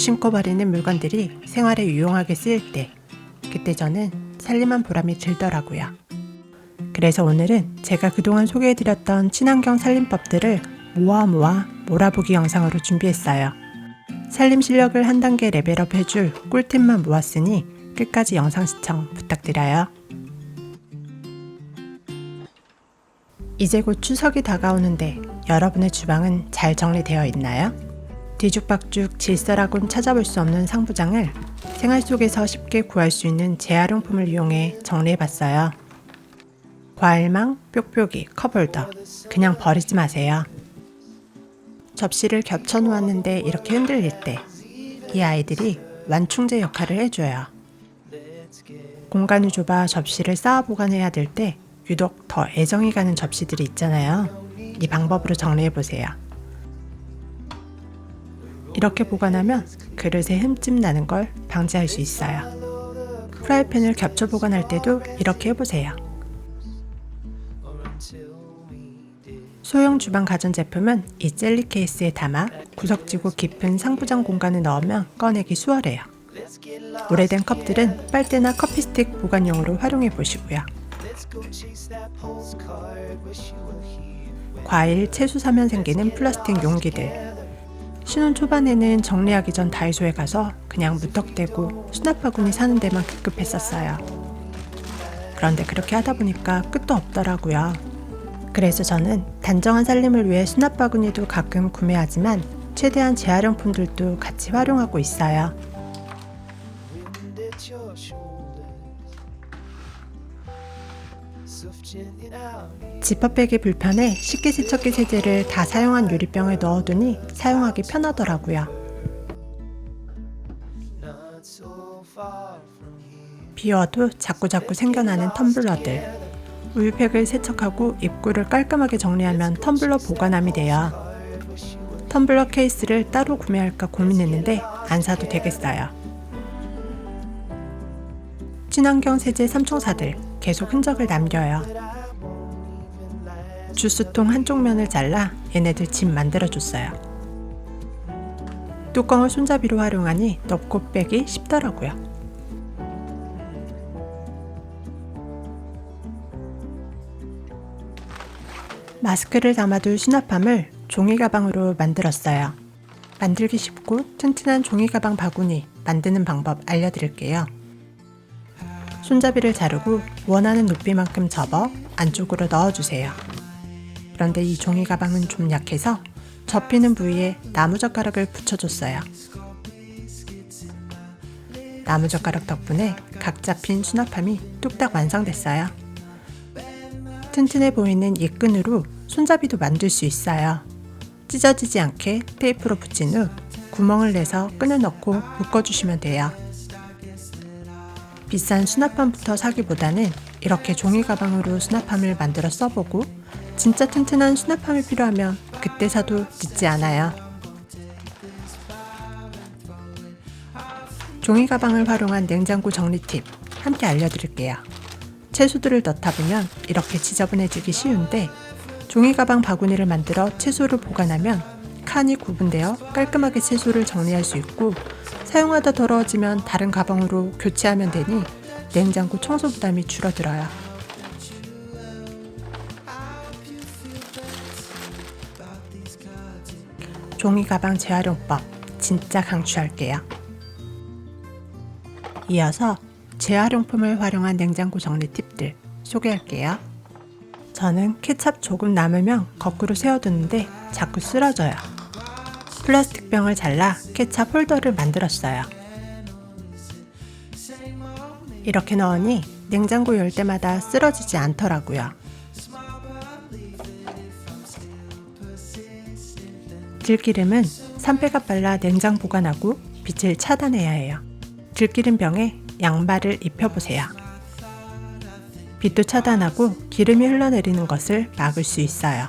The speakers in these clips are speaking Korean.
무심코 버리는 물건들이 생활에 유용하게 쓰일 때, 그때 저는 살림한 보람이 들더라고요. 그래서 오늘은 제가 그동안 소개해드렸던 친환경 살림법들을 모아 모아 몰아보기 영상으로 준비했어요. 살림 실력을 한 단계 레벨업 해줄 꿀팁만 모았으니 끝까지 영상 시청 부탁드려요. 이제 곧 추석이 다가오는데 여러분의 주방은 잘 정리되어 있나요? 뒤죽박죽 질서라곤 찾아볼 수 없는 상부장을 생활 속에서 쉽게 구할 수 있는 재활용품을 이용해 정리해봤어요. 과일망, 뾱뾱이, 컵홀더 그냥 버리지 마세요. 접시를 겹쳐 놓았는데 이렇게 흔들릴 때 이 아이들이 완충제 역할을 해줘요. 공간이 좁아 접시를 쌓아 보관해야 될 때 유독 더 애정이 가는 접시들이 있잖아요. 이 방법으로 정리해 보세요. 이렇게 보관하면 그릇에 흠집 나는 걸 방지할 수 있어요. 프라이팬을 겹쳐 보관할 때도 이렇게 해보세요. 소형 주방 가전제품은 이 젤리 케이스에 담아 구석지고 깊은 상부장 공간에 넣으면 꺼내기 수월해요. 오래된 컵들은 빨대나 커피 스틱 보관용으로 활용해 보시고요. 과일, 채소 사면 생기는 플라스틱 용기들. 신혼 초반에는 정리하기 전 다이소에 가서 그냥 무턱대고 수납 바구니 사는 데만 급급했었어요. 그런데 그렇게 하다 보니까 끝도 없더라고요. 그래서 저는 단정한 살림을 위해 수납 바구니도 가끔 구매하지만 최대한 재활용품들도 같이 활용하고 있어요. 지퍼백이 불편해 식기 세척기 세제를 다 사용한 유리병에 넣어두니 사용하기 편하더라고요. 비워도 자꾸자꾸 생겨나는 텀블러들. 우유팩을 세척하고 입구를 깔끔하게 정리하면 텀블러 보관함이 돼요. 텀블러 케이스를 따로 구매할까 고민했는데 안 사도 되겠어요. 친환경 세제 삼총사들 계속 흔적을 남겨요. 주스통 한쪽 면을 잘라 얘네들 집 만들어줬어요. 뚜껑을 손잡이로 활용하니 넣고 빼기 쉽더라고요. 마스크를 담아둘 수납함을 종이 가방으로 만들었어요. 만들기 쉽고 튼튼한 종이 가방 바구니 만드는 방법 알려드릴게요. 손잡이를 자르고 원하는 높이만큼 접어 안쪽으로 넣어주세요. 그런데 이 종이 가방은 좀 약해서 접히는 부위에 나무젓가락을 붙여줬어요. 나무젓가락 덕분에 각 잡힌 수납함이 뚝딱 완성됐어요. 튼튼해 보이는 이 끈으로 손잡이도 만들 수 있어요. 찢어지지 않게 테이프로 붙인 후 구멍을 내서 끈을 넣고 묶어주시면 돼요. 비싼 수납함부터 사기보다는 이렇게 종이 가방으로 수납함을 만들어 써보고 진짜 튼튼한 수납함이 필요하면 그때 사도 늦지 않아요. 종이 가방을 활용한 냉장고 정리 팁 함께 알려드릴게요. 채소들을 넣다 보면 이렇게 지저분해지기 쉬운데 종이 가방 바구니를 만들어 채소를 보관하면 칸이 구분되어 깔끔하게 채소를 정리할 수 있고 사용하다 더러워지면 다른 가방으로 교체하면 되니 냉장고 청소 부담이 줄어들어요. 종이 가방 재활용법 진짜 강추할게요. 이어서 재활용품을 활용한 냉장고 정리 팁들 소개할게요. 저는 케찹 조금 남으면 거꾸로 세워두는데 자꾸 쓰러져요. 플라스틱 병을 잘라 케찹 홀더를 만들었어요. 이렇게 넣으니 냉장고 열 때마다 쓰러지지 않더라고요. 들기름은 산패가 빨라 냉장 보관하고 빛을 차단해야 해요. 들기름 병에 양말을 입혀보세요. 빛도 차단하고 기름이 흘러내리는 것을 막을 수 있어요.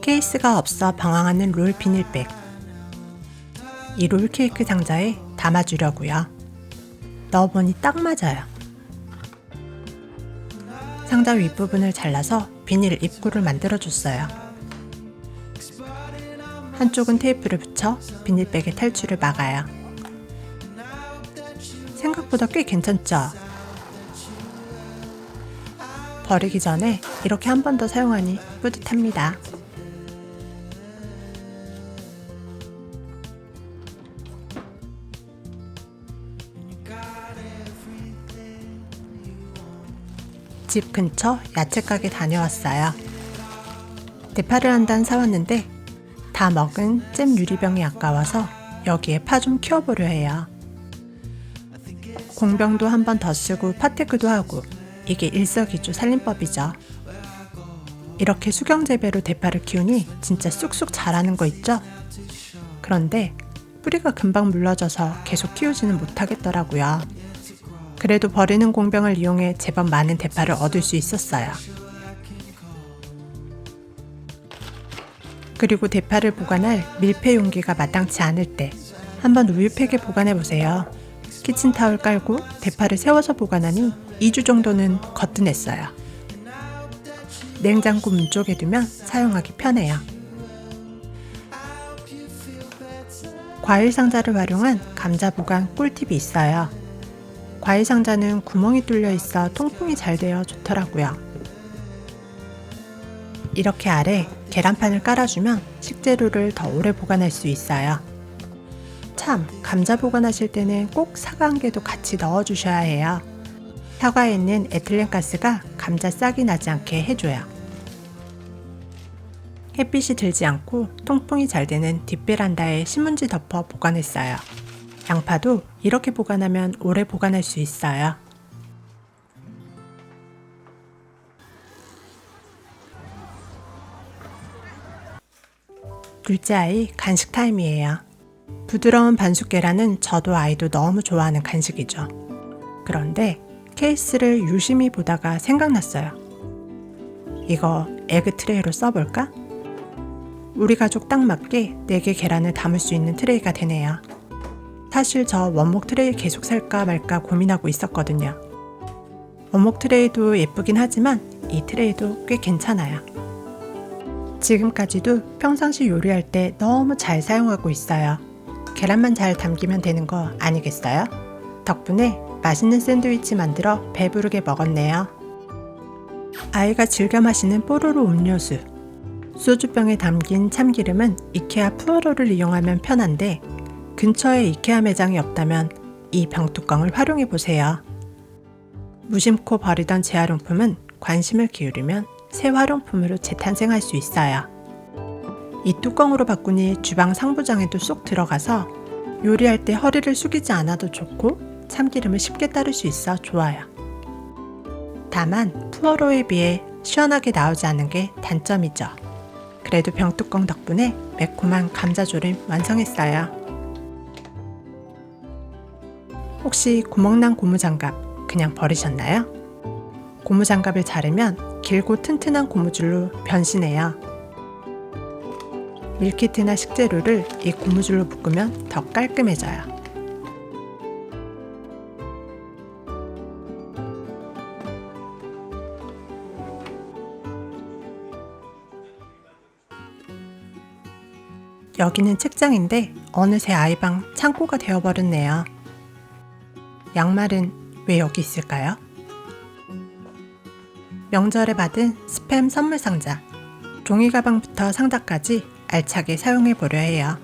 케이스가 없어 방황하는 롤 비닐백. 이 롤 케이크 상자에 담아주려고요. 넣어보니 딱 맞아요. 상자 윗부분을 잘라서 비닐 입구를 만들어 줬어요. 한쪽은 테이프를 붙여 비닐백의 탈출을 막아요. 생각보다 꽤 괜찮죠? 버리기 전에 이렇게 한 번 더 사용하니 뿌듯합니다. 집 근처 야채 가게 다녀왔어요. 대파를 한 단 사왔는데 다 먹은 잼 유리병이 아까워서 여기에 파 좀 키워보려 해요. 공병도 한 번 더 쓰고 파테크도 하고 이게 일석이조 살림법이죠. 이렇게 수경 재배로 대파를 키우니 진짜 쑥쑥 자라는 거 있죠? 그런데 뿌리가 금방 물러져서 계속 키우지는 못하겠더라고요. 그래도 버리는 공병을 이용해 제법 많은 대파를 얻을 수 있었어요. 그리고 대파를 보관할 밀폐 용기가 마땅치 않을 때 한번 우유팩에 보관해 보세요. 키친타올 깔고 대파를 세워서 보관하니 2주 정도는 거뜬했어요. 냉장고 문 쪽에 두면 사용하기 편해요. 과일 상자를 활용한 감자 보관 꿀팁이 있어요. 과일 상자는 구멍이 뚫려 있어 통풍이 잘 되어 좋더라고요. 이렇게 아래 계란판을 깔아주면 식재료를 더 오래 보관할 수 있어요. 참, 감자 보관하실 때는 꼭 사과 한 개도 같이 넣어주셔야 해요. 사과에 있는 에틸렌 가스가 감자 싹이 나지 않게 해줘요. 햇빛이 들지 않고 통풍이 잘 되는 뒷베란다에 신문지 덮어 보관했어요. 양파도 이렇게 보관하면 오래 보관할 수 있어요. 둘째 아이 간식 타임이에요. 부드러운 반숙 계란은 저도 아이도 너무 좋아하는 간식이죠. 그런데 케이스를 유심히 보다가 생각났어요. 이거 에그 트레이로 써볼까? 우리 가족 딱 맞게 4개 계란을 담을 수 있는 트레이가 되네요. 사실 저 원목 트레이 계속 살까 말까 고민하고 있었거든요. 원목 트레이도 예쁘긴 하지만 이 트레이도 꽤 괜찮아요. 지금까지도 평상시 요리할 때 너무 잘 사용하고 있어요. 계란만 잘 담기면 되는 거 아니겠어요? 덕분에 맛있는 샌드위치 만들어 배부르게 먹었네요. 아이가 즐겨 마시는 뽀로로 음료수. 소주병에 담긴 참기름은 이케아 푸어로를 이용하면 편한데 근처에 이케아 매장이 없다면 이 병뚜껑을 활용해 보세요. 무심코 버리던 재활용품은 관심을 기울이면 새 활용품으로 재탄생할 수 있어요. 이 뚜껑으로 바꾸니 주방 상부장에도 쏙 들어가서 요리할 때 허리를 숙이지 않아도 좋고 참기름을 쉽게 따를 수 있어 좋아요. 다만 푸어로에 비해 시원하게 나오지 않는 게 단점이죠. 그래도 병뚜껑 덕분에 매콤한 감자조림 완성했어요. 혹시 구멍난 고무장갑 그냥 버리셨나요? 고무장갑을 자르면 길고 튼튼한 고무줄로 변신해요. 밀키트나 식재료를 이 고무줄로 묶으면 더 깔끔해져요. 여기는 책장인데 어느새 아이방 창고가 되어버렸네요. 양말은 왜 여기 있을까요? 명절에 받은 스팸 선물 상자. 종이 가방부터 상자까지 알차게 사용해 보려 해요.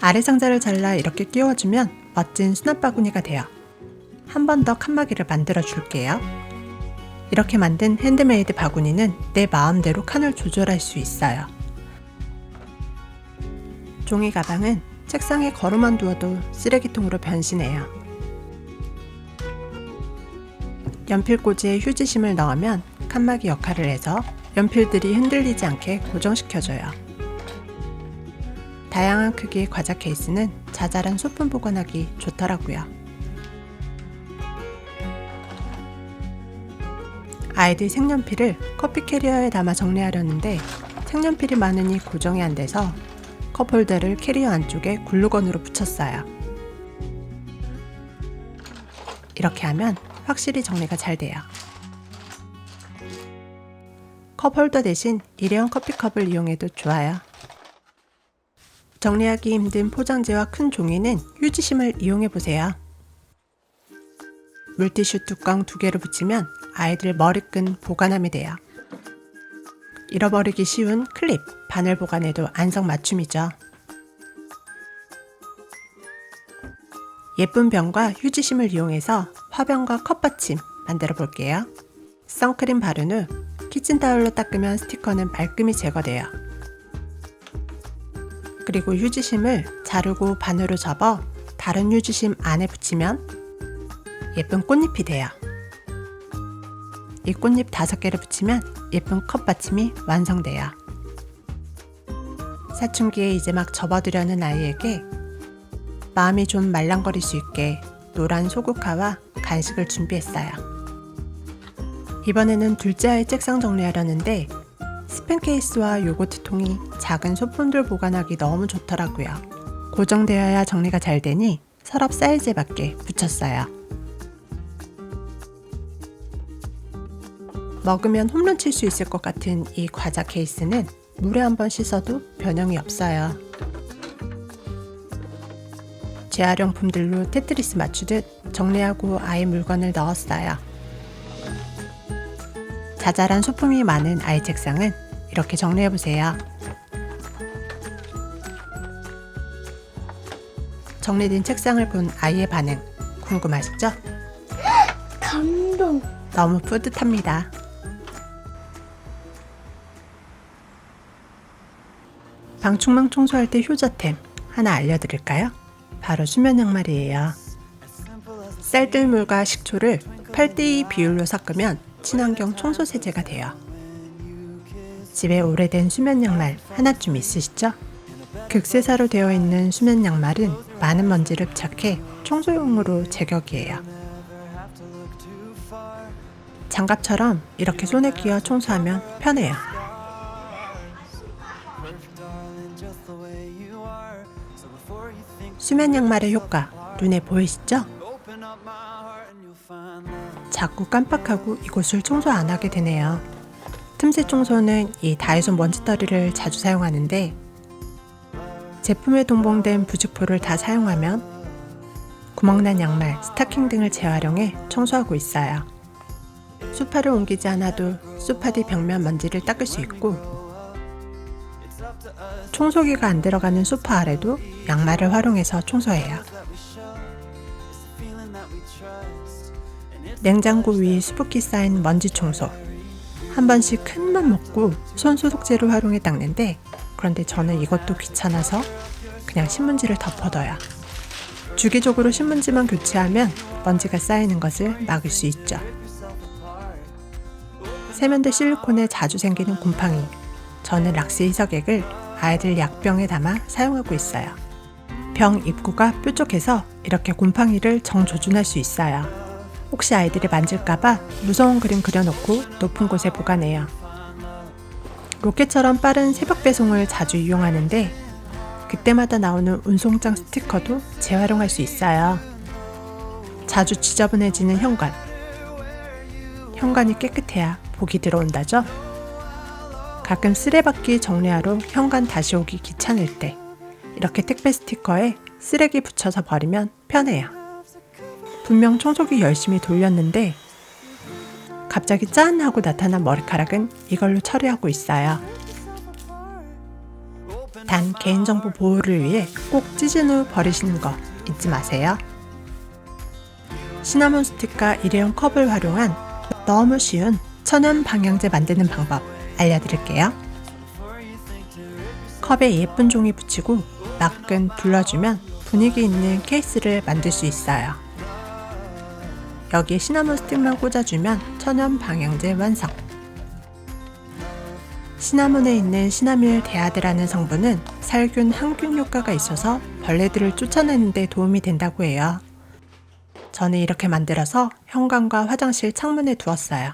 아래 상자를 잘라 이렇게 끼워주면 멋진 수납 바구니가 돼요. 한 번 더 칸막이를 만들어 줄게요. 이렇게 만든 핸드메이드 바구니는 내 마음대로 칸을 조절할 수 있어요. 종이 가방은 책상에 걸어만 두어도 쓰레기통으로 변신해요. 연필꽂이에 휴지심을 넣으면 칸막이 역할을 해서 연필들이 흔들리지 않게 고정시켜줘요. 다양한 크기의 과자 케이스는 자잘한 소품 보관하기 좋더라고요. 아이들 색연필을 커피 캐리어에 담아 정리하려는데 색연필이 많으니 고정이 안 돼서 컵홀더를 캐리어 안쪽에 글루건으로 붙였어요. 이렇게 하면 확실히 정리가 잘 돼요. 컵 홀더 대신 일회용 커피컵을 이용해도 좋아요. 정리하기 힘든 포장재와 큰 종이는 휴지심을 이용해 보세요. 물티슈 뚜껑 두 개를 붙이면 아이들 머리끈 보관함이 돼요. 잃어버리기 쉬운 클립, 바늘 보관에도 안성맞춤이죠. 예쁜 병과 휴지심을 이용해서 화병과 컵받침 만들어 볼게요. 선크림 바른 후 키친타올로 닦으면 스티커는 말끔히 제거돼요. 그리고 휴지심을 자르고 반으로 접어 다른 휴지심 안에 붙이면 예쁜 꽃잎이 돼요. 이 꽃잎 다섯 개를 붙이면 예쁜 컵 받침이 완성돼요. 사춘기에 이제 막 접어두려는 아이에게 마음이 좀 말랑거릴 수 있게 노란 소국화와 간식을 준비했어요. 이번에는 둘째 아이 책상 정리하려는데 스팸 케이스와 요거트 통이 작은 소품들 보관하기 너무 좋더라고요. 고정되어야 정리가 잘 되니 서랍 사이즈에 맞게 붙였어요. 먹으면 홈런 칠 수 있을 것 같은 이 과자 케이스는 물에 한번 씻어도 변형이 없어요. 재활용품들로 테트리스 맞추듯 정리하고 아이 물건을 넣었어요. 자잘한 소품이 많은 아이 책상은 이렇게 정리해보세요. 정리된 책상을 본 아이의 반응 궁금하시죠? 감동. 너무 뿌듯합니다. 방충망 청소할 때 효자템 하나 알려드릴까요? 바로 수면 양말이에요. 쌀뜨물과 식초를 8대2 비율로 섞으면 친환경 청소 세제가 돼요. 집에 오래된 수면 양말 하나쯤 있으시죠? 극세사로 되어 있는 수면 양말은 많은 먼지를 흡착해 청소용으로 제격이에요. 장갑처럼 이렇게 손에 끼워 청소하면 편해요. 수면 양말의 효과 눈에 보이시죠? 자꾸 깜빡하고 이곳을 청소 안 하게 되네요. 틈새 청소는 이 다이소 먼지떨이를 자주 사용하는데 제품에 동봉된 부직포를 다 사용하면 구멍난 양말, 스타킹 등을 재활용해 청소하고 있어요. 소파를 옮기지 않아도 소파 뒤 벽면 먼지를 닦을 수 있고 청소기가 안 들어가는 소파 아래도 양말을 활용해서 청소해요. 냉장고 위 수북히 쌓인 먼지 청소. 한 번씩 큰 맘 먹고 손 소독제를 활용해 닦는데 그런데 저는 이것도 귀찮아서 그냥 신문지를 덮어둬요. 주기적으로 신문지만 교체하면 먼지가 쌓이는 것을 막을 수 있죠. 세면대 실리콘에 자주 생기는 곰팡이. 저는 락스 희석액을 아이들 약병에 담아 사용하고 있어요. 병 입구가 뾰족해서 이렇게 곰팡이를 정조준할 수 있어요. 혹시 아이들이 만질까봐 무서운 그림 그려놓고 높은 곳에 보관해요. 로켓처럼 빠른 새벽 배송을 자주 이용하는데 그때마다 나오는 운송장 스티커도 재활용할 수 있어요. 자주 지저분해지는 현관. 현관이 깨끗해야 복이 들어온다죠? 가끔 쓰레받기 정리하러 현관 다시 오기 귀찮을 때 이렇게 택배 스티커에 쓰레기 붙여서 버리면 편해요. 분명 청소기 열심히 돌렸는데 갑자기 짠 하고 나타난 머리카락은 이걸로 처리하고 있어요. 단 개인정보 보호를 위해 꼭 찢은 후 버리시는 거 잊지 마세요. 시나몬 스틱과 일회용 컵을 활용한 너무 쉬운 천연 방향제 만드는 방법 알려드릴게요. 컵에 예쁜 종이 붙이고 막근 둘러주면 분위기 있는 케이스를 만들 수 있어요. 여기에 시나몬 스틱만 꽂아주면 천연 방향제 완성. 시나몬에 있는 시나밀 데아드라는 성분은 살균 항균 효과가 있어서 벌레들을 쫓아내는 데 도움이 된다고 해요. 저는 이렇게 만들어서 현관과 화장실 창문에 두었어요.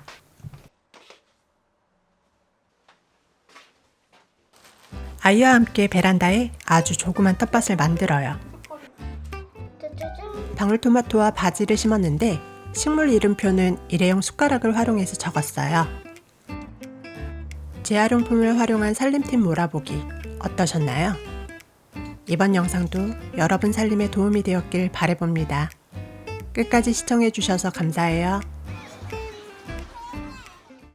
아이와 함께 베란다에 아주 조그만 텃밭을 만들어요. 방울토마토와 바지를 심었는데 식물 이름표는 일회용 숟가락을 활용해서 적었어요. 재활용품을 활용한 살림팀 몰아보기 어떠셨나요? 이번 영상도 여러분 살림에 도움이 되었길 바래봅니다. 끝까지 시청해주셔서 감사해요.